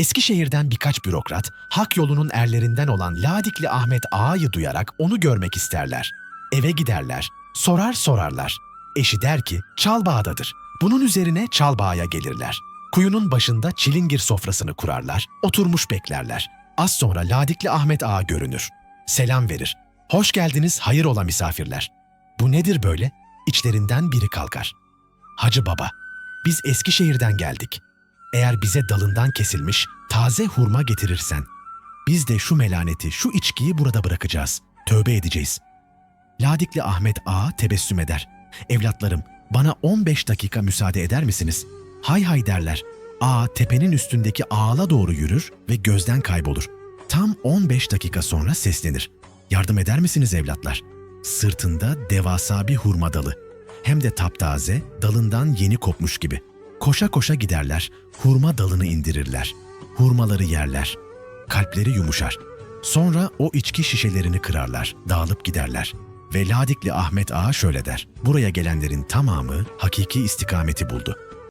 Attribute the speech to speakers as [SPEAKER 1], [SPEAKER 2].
[SPEAKER 1] Eskişehir'den birkaç bürokrat, hak yolunun erlerinden olan Ladikli Ahmet Ağa'yı duyarak onu görmek isterler. Eve giderler, sorar sorarlar. Eşi der ki Çalbağ'dadır. Bunun üzerine Çalbağ'a gelirler. Kuyunun başında çilingir sofrasını kurarlar, oturmuş beklerler. Az sonra Ladikli Ahmet Ağa görünür. Selam verir. Hoş geldiniz hayır ola misafirler. Bu nedir böyle? İçlerinden biri kalkar. Hacı baba, biz Eskişehir'den geldik. Eğer bize dalından kesilmiş taze hurma getirirsen, biz de şu melaneti, şu içkiyi burada bırakacağız. Tövbe edeceğiz. Ladikli Ahmet Ağa tebessüm eder. Evlatlarım, bana 15 dakika müsaade eder misiniz? Hay hay derler. Ağa tepenin üstündeki ağla doğru yürür ve gözden kaybolur. Tam 15 dakika sonra seslenir. Yardım eder misiniz evlatlar? Sırtında devasa bir hurma dalı. Hem de taptaze, dalından yeni kopmuş gibi. Koşa koşa giderler, hurma dalını indirirler. Hurmaları yerler. Kalpleri yumuşar. Sonra o içki şişelerini kırarlar, dağılıp giderler. Ve Ladikli Ahmet Ağa şöyle der. Buraya gelenlerin tamamı hakiki istikameti buldu.